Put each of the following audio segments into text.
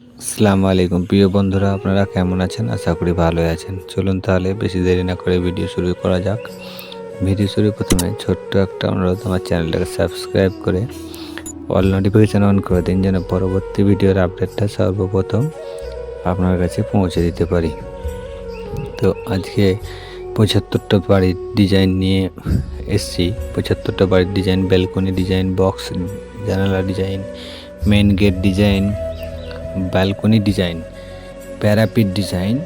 আসসালামু আলাইকুম। প্রিয় বন্ধুরা, আপনারা কেমন আছেন? আশা করি ভালোই আছেন। চলুন তাহলে বেশি দেরি না করে ভিডিও শুরু করা যাক। ভিডিও শুরু প্রথমে ছোট্ট একটা অনুরোধ, আমার চ্যানেলটাকে সাবস্ক্রাইব করে অল নোটিফিকেশান অন করে দিন, যেন পরবর্তী ভিডিওর আপডেটটা সর্বপ্রথম আপনার কাছে পৌঁছে দিতে পারি। তো আজকে পঁচাত্তরটা বাড়ির ডিজাইন নিয়ে এসছি। পঁচাত্তরটা বাড়ির ডিজাইন ব্যালকনি ডিজাইন বক্স জানালা design main gate design balcony design parapet design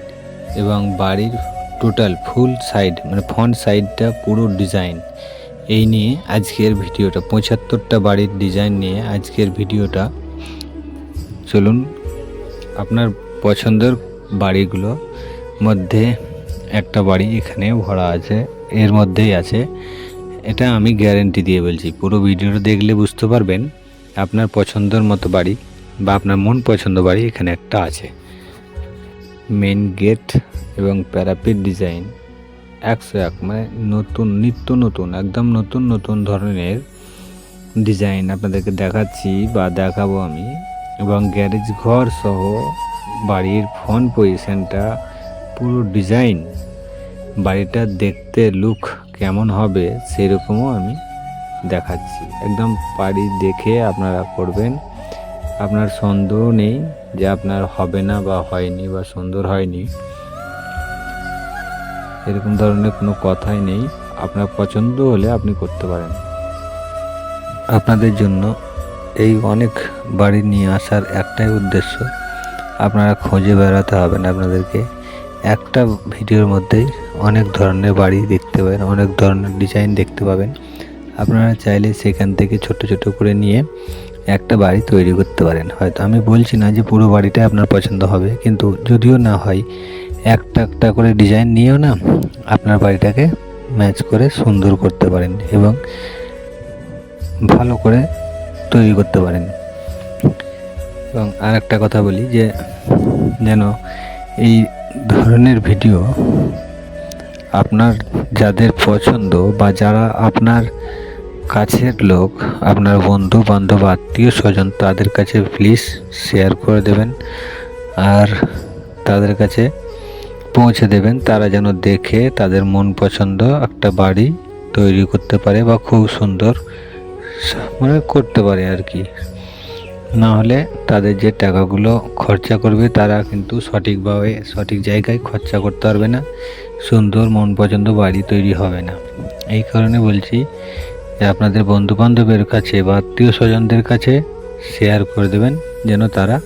এবং বাড়ির টোটাল ফুল সাইড মানে ফ্রন্ট সাইডটা পুরো ডিজাইন এই নিয়ে আজকের ভিডিওটা, পঁচাত্তরটা বাড়ির ডিজাইন নিয়ে আজকের ভিডিওটা। চলুন, আপনার পছন্দের বাড়িগুলো মধ্যে একটা বাড়ি এখানে ভরা আছে, এর মধ্যেই আছে। এটা আমি গ্যারেন্টি দিয়ে বলছি, পুরো ভিডিওটা দেখলে বুঝতে পারবেন আপনার পছন্দের মতো বাড়ি। বা আপনার মন পছন্দ বাড়ি এখানে একটা আছে। মেন গেট এবং প্যারাপিট ডিজাইন একশো এক মানে নতুন, নিত্য নতুন, একদম নতুন নতুন ধরনের ডিজাইন আপনাদেরকে দেখাচ্ছি বা দেখাবো আমি। এবং গ্যারেজ ঘর সহ বাড়ির ফ্রন্ট পজিশনটা পুরো ডিজাইন বাড়িটা দেখতে লুক কেমন হবে সেরকমও আমি দেখাচ্ছি। একদম বাড়ি দেখে আপনারা করবেন। আপনার সন্দেহ নেই যে আপনার হবে না বা হয়নি বা সুন্দর হয়নি। এরকম ধরনের কোনো কথাই নেই। আপনার পছন্দ হলে আপনি করতে পারেন। আপনাদের জন্য এই অনেক বাড়ি নিয়ে আসার একটাই উদ্দেশ্য, আপনারা খুঁজে বেড়াতে হবে না আপনাদেরকে। একটা ভিডিওর মধ্যেই অনেক ধরনের বাড়ি দেখতে পাবেন, অনেক ধরনের ডিজাইন দেখতে পাবেন। আপনারা চাইলে সেখান থেকে ছোট ছোট করে নিয়ে একটা বাড়ি তৈরি করতে পারেন। হয়তো আমি বলছি না যে পুরো বাড়িটাই আপনার পছন্দ হবে, কিন্তু যদিও না হয়, একটা একটা করে ডিজাইন নিয়েও না আপনার বাড়িটাকে ম্যাচ করে সুন্দর করতে পারেন এবং ভালো করে তৈরি করতে পারেন। এবং আর একটা কথা বলি যে, যেন এই ধরনের ভিডিও আপনার যাদের পছন্দ বা যারা আপনার কাছের লোক, আপনার বন্ধু, বান্ধব, আত্মীয়, স্বজন, তাদের কাছে প্লিজ শেয়ার করে দেবেন আর তাদের কাছে পৌঁছে দেবেন। তারা যেন দেখে তাদের মন পছন্দ একটা বাড়ি তৈরি করতে পারে বা খুব সুন্দর মানে করতে পারে আর কি। না হলে তাদের যে টাকাগুলো খরচা করবে, তারা কিন্তু সঠিকভাবে, সঠিক জায়গায় খরচা করতে পারবে না। সুন্দর মন পছন্দ বাড়ি তৈরি হবে না। এই কারণে বলছি আপনাদের বন্ধুবান্ধবের কাছে বা আত্মীয় স্বজনদের কাছে শেয়ার করে দেবেন, যেন তারা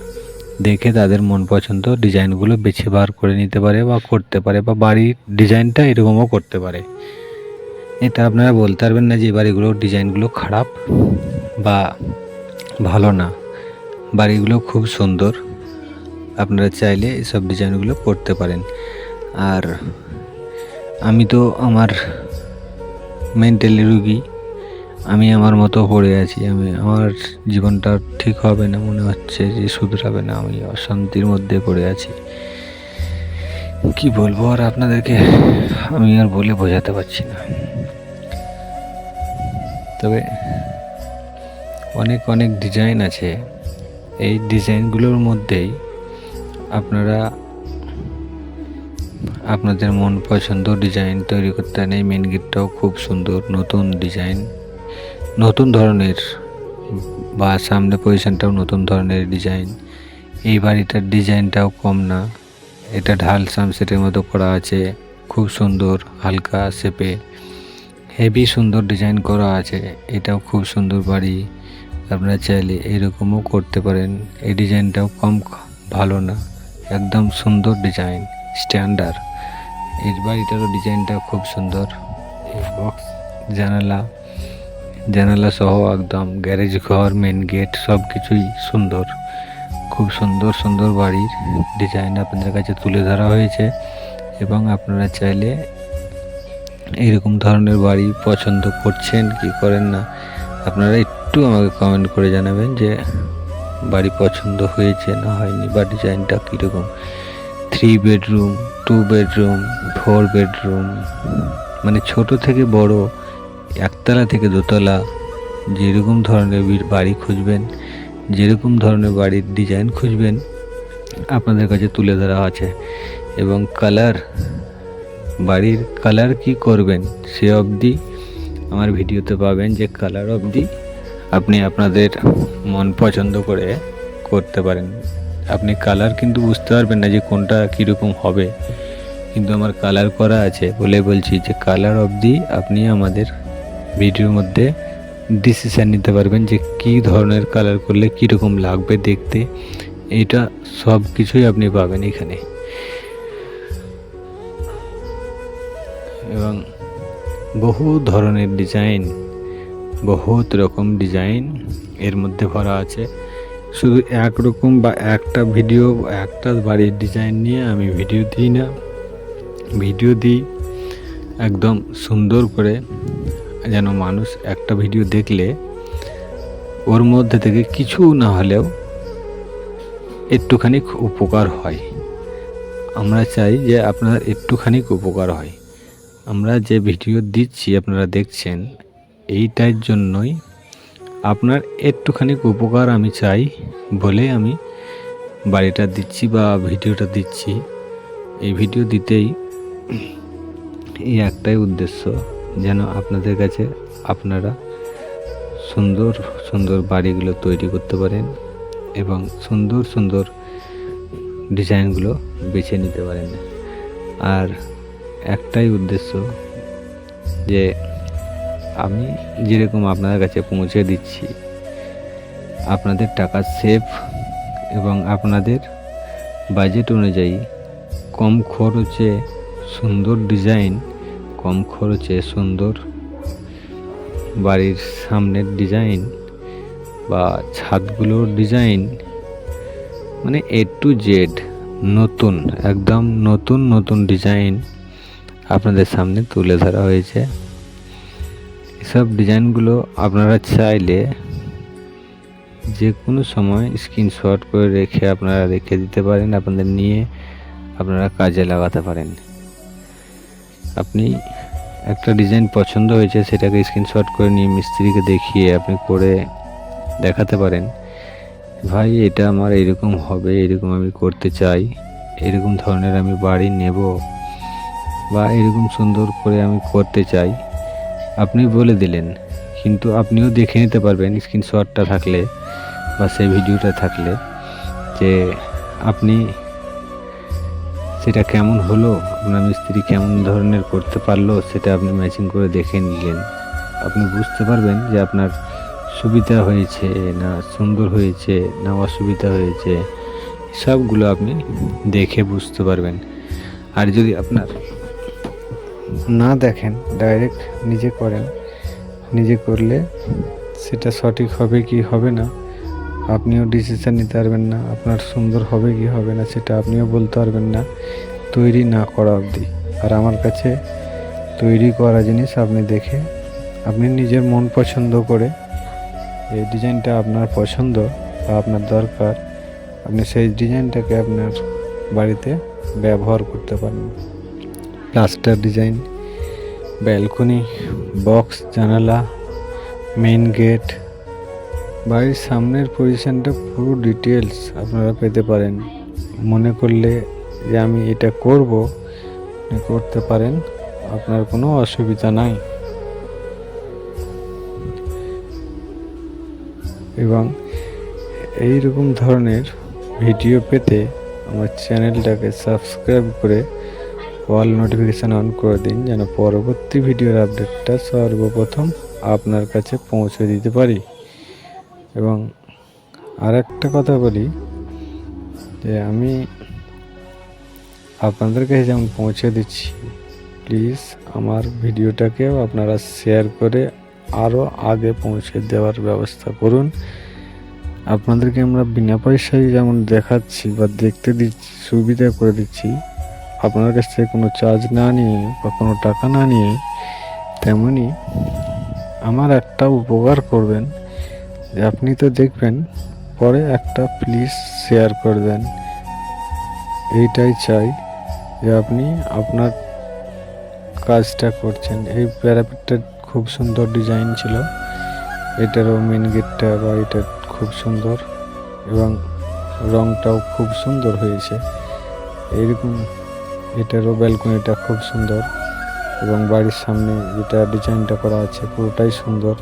দেখে তাদের মন পছন্দ ডিজাইনগুলো বেছে বার করে নিতে পারে বা করতে পারে বা বাড়ির ডিজাইনটা এরকমও করতে পারে। এটা আপনারা বলতে পারবেন না যে বাড়িগুলোর ডিজাইনগুলো খারাপ বা ভালো না। বাড়িগুলো খুব সুন্দর। আপনারা চাইলে এসব ডিজাইনগুলো করতে পারেন। আর আমি তো আমার মেন্টালি রুগী। আমি আমার মতো পড়ে আছি, আমি, আমার জীবনটা ঠিক হবে না, মনে হচ্ছে যে শুধরাবে না, আমি অশান্তির মধ্যে পড়ে আছি। কি বলব আর আপনাদেরকে, আমি আর বলে বোঝাতে পারছি না। তবে অনেক অনেক ডিজাইন আছে। এই ডিজাইনগুলোর মধ্যেই আপনারা আপনাদের মন পছন্দ ডিজাইন তৈরি করতে নেই। মেন গেটটাও খুব সুন্দর, নতুন ডিজাইন নতুন ধরনের বা সামনে পজিশনটাও নতুন ধরনের ডিজাইন এই বাড়িটার ডিজাইনটাও কম না। এটা ঢাল সামসেটের মতো করা আছে। খুব সুন্দর, হালকা শেপে হেভি সুন্দর ডিজাইন করা আছে। এটাও খুব সুন্দর বাড়ি। আপনারা চাইলে এরকমও করতে পারেন। এই ডিজাইনটাও কম ভালো না। একদম সুন্দর ডিজাইন স্ট্যান্ডার্ড এর বাড়িটারও ডিজাইনটা খুব সুন্দর। বক্স জানালা। জানালা সহ একদম গ্যারেজ ঘর মেন গেট সব কিছুই সুন্দর। খুব সুন্দর সুন্দর বাড়ির ডিজাইন আপনাদের কাছে তুলে ধরা হয়েছে। এবং আপনারা চাইলে এইরকম ধরনের বাড়ি পছন্দ করছেন কি করেন না, আপনারা একটু আমাকে কমেন্ট করে জানাবেন যে বাড়ি পছন্দ হয়েছে না হয়নি বা ডিজাইনটা কীরকম। Three bedroom two bedroom four bedroom মানে ছোট থেকে বড় একতলা থেকে দোতলা যেরকম ধরনের বাড়ি খুঁজবেন, যেরকম ধরনের বাড়ির ডিজাইন খুঁজবেন আপনাদের কাছে তুলে ধরা আছে। এবং কালার বাড়ির কালার কি করবেন সে অবধি আমার ভিডিওতে পাবেন যে কালার অবধি আপনি আপনাদের মন পছন্দ করে করতে পারেন। আপনি কালার কিন্তু বুঝতে পারবেন না যে কোনটা কীরকম হবে। কিন্তু আমার কালার করা আছে বলে বলছি যে কালার অবধি আপনি আমাদের ভিডিওর মধ্যে ডিসিশান নিতে পারবেন যে কী ধরনের কালার করলে কীরকম লাগবে দেখতে। এটা সব কিছুই আপনি পাবেন এখানে। এবং বহু ধরনের ডিজাইন বহুত রকম ডিজাইন এর মধ্যে ভরা আছে। শুধু একরকম বা একটা ভিডিও একটা বাড়ির ডিজাইন নিয়ে আমি ভিডিও দিই না। ভিডিও দিই একদম সুন্দর করে। যেন মানুষ একটা ভিডিও দেখলে ওর মধ্যে থেকে কিছু না হলেও একটুখানি উপকার হয়। আমরা চাই যে আপনার একটুখানি উপকার হয়। আমরা যে ভিডিও দিচ্ছি, আপনারা দেখছেন, এইটার জন্যই আপনার একটুখানি উপকার আমি চাই বলে আমি বাড়িটা দিচ্ছি বা ভিডিওটা দিচ্ছি। এই ভিডিও দিতেই এই একটাই উদ্দেশ্য। যেন আপনাদের কাছে আপনারা সুন্দর সুন্দর বাড়িগুলো তৈরি করতে পারেন এবং সুন্দর সুন্দর ডিজাইনগুলো বেছে নিতে পারেন। আর একটাই উদ্দেশ্য যে আমি যেরকম আপনাদের কাছে পৌঁছে দিচ্ছি, আপনাদের টাকা সেভ এবং আপনাদের বাজেট অনুযায়ী কম খরচে সুন্দর ডিজাইন কম খরচে সুন্দর বাড়ির সামনের ডিজাইন বা ছাদগুলোর ডিজাইন মানে এ টু জেড নতুন, একদম নতুন নতুন ডিজাইন আপনাদের সামনে তুলে ধরা হয়েছে। এসব ডিজাইনগুলো আপনারা চাইলে যে কোনো সময় স্ক্রিনশট করে রেখে আপনারা রেখে দিতে পারেন, আপনাদের নিয়ে আপনারা কাজে লাগাতে পারেন। আপনি একটা ডিজাইন পছন্দ হয়েছে, সেটাকে স্ক্রিনশট করে নিয়ে মিস্ত্রিকে দেখিয়ে আপনি করে দেখাতে পারেন। ভাই, এটা আমার এরকম হবে, এরকম আমি করতে চাই, এরকম ধরনের আমি বাড়ি নেব বা এরকম সুন্দর করে আমি করতে চাই। আপনি বলে দিলেন, কিন্তু আপনিও দেখে নিতে পারবেন স্ক্রিনশটটা থাকলে বা সেই ভিডিওটা থাকলে যে আপনি সেটা কেমন হলো? আপনার মিস্ত্রি কেমন ধরনের করতে পারল? সেটা আপনি ম্যাচিং করে দেখে নিলেন। আপনি বুঝতে পারবেন যে আপনার সুবিধা হয়েছে না সুন্দর হয়েছে না অসুবিধা হয়েছে, সবগুলো আপনি দেখে বুঝতে পারবেন। আর যদি আপনার না দেখেন ডাইরেক্ট নিজে করেন, নিজে করলে সেটা সঠিক হবে কি হবে না আপনিও ডিসিশান নিতে পারবেন না, আপনার সুন্দর হবে কি হবে না সেটা আপনিও বলতে পারবেন না, তৈরি না করা অবধি। আর আমার কাছে তৈরি করা জিনিস আপনি দেখে, আপনি নিজের মন পছন্দ করে এই ডিজাইনটা আপনার পছন্দ বা আপনার দরকার, আপনি সেই ডিজাইনটাকে আপনার বাড়িতে ব্যবহার করতে পারেন। প্লাস্টার ডিজাইন, ব্যালকনি, বক্স, জানালা মেইন গেট বাড়ির সামনের পজিশনটা পুরো ডিটেলস আপনারা পেতে পারেন। মনে করলে যে আমি এটা করব করতে পারেন, আপনার কোনো অসুবিধা নাই। এবং এই রকম ধরনের ভিডিও পেতে আমার চ্যানেলটাকে সাবস্ক্রাইব করে অল নোটিফিকেশান অন করে দিন, যেন পরবর্তী ভিডিওর আপডেটটা সর্বপ্রথম আপনার কাছে পৌঁছে দিতে পারি। এবং আর একটা কথা বলি, যে আমি আপনাদের কাছে যেমন পৌঁছে দিচ্ছি প্লিজ আমার ভিডিওটাকেও আপনারা শেয়ার করে আরও আগে পৌঁছে দেওয়ার ব্যবস্থা করুন। আপনাদেরকে আমরা বিনা পয়সায় যেমন দেখাচ্ছি বা দেখতে দিচ্ছি, সুবিধা করে দিচ্ছি, আপনার কাছ থেকে কোনো চার্জ না নিয়ে বা কোনো টাকা না নিয়ে তেমনই আমার একটা উপকার করবেন আপনি তো দেখবেন, পরে একটা প্লিজ শেয়ার করে দেন। এইটাই চাই যে আপনি আপনার কাজটা করছেন। এই প্যারাপিটটা খুব সুন্দর ডিজাইন ছিল। এটারও মেন গেটটা বা এটা খুব সুন্দর এবং রংটাও খুব সুন্দর হয়েছে। এরকম এটারও ব্যালকনিটা খুব সুন্দর এবং বাড়ির সামনে যেটা ডিজাইনটা করা আছে পুরোটাই সুন্দর।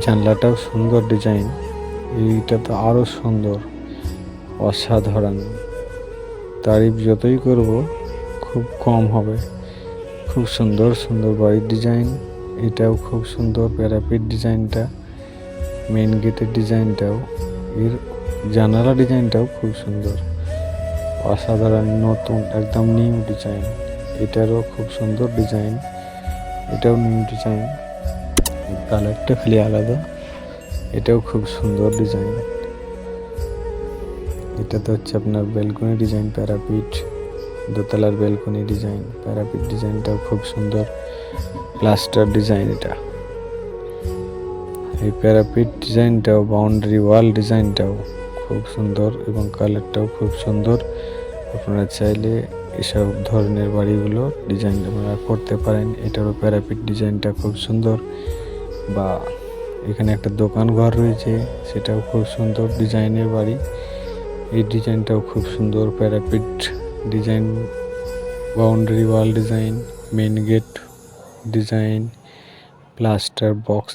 জানলাটাও সুন্দর ডিজাইন। এইটা তো আরও সুন্দর, অসাধারণ। তারিফ যতই করব, খুব কম হবে। খুব সুন্দর সুন্দর বাড়ির ডিজাইন এটাও খুব সুন্দর প্যারাপিট ডিজাইনটা মেন গেটের ডিজাইনটাও। এর জানালা ডিজাইনটাও খুব সুন্দর। অসাধারণ, নতুন, একদম নিউ ডিজাইন এটারও খুব সুন্দর ডিজাইন এটাও নিউ ডিজাইন কালারটা খালি আলাদা। এটাও খুব সুন্দর ডিজাইন। এটা তো হচ্ছে আপনার বেলকনি ডিজাইন, প্যারাপিট, দোতলার বেলকনি ডিজাইন। প্যারাপিট ডিজাইনটাও খুব সুন্দর, প্লাস্টার ডিজাইন এটা। এই প্যারাপিট ডিজাইনটাও, বাউন্ডারি ওয়াল ডিজাইনটাও খুব সুন্দর এবং কালারটাও খুব সুন্দর। আপনারা চাইলে এসব ধরনের বাড়িগুলো ডিজাইন আপনারা করতে পারেন। এটারও প্যারাপিট ডিজাইনটা খুব সুন্দর। বা এখানে একটা দোকান ঘর রয়েছে, সেটাও খুব সুন্দর ডিজাইনের বাড়ি। এই ডিজাইনটাও খুব সুন্দর, parapet design, boundary wall design main gate design plaster box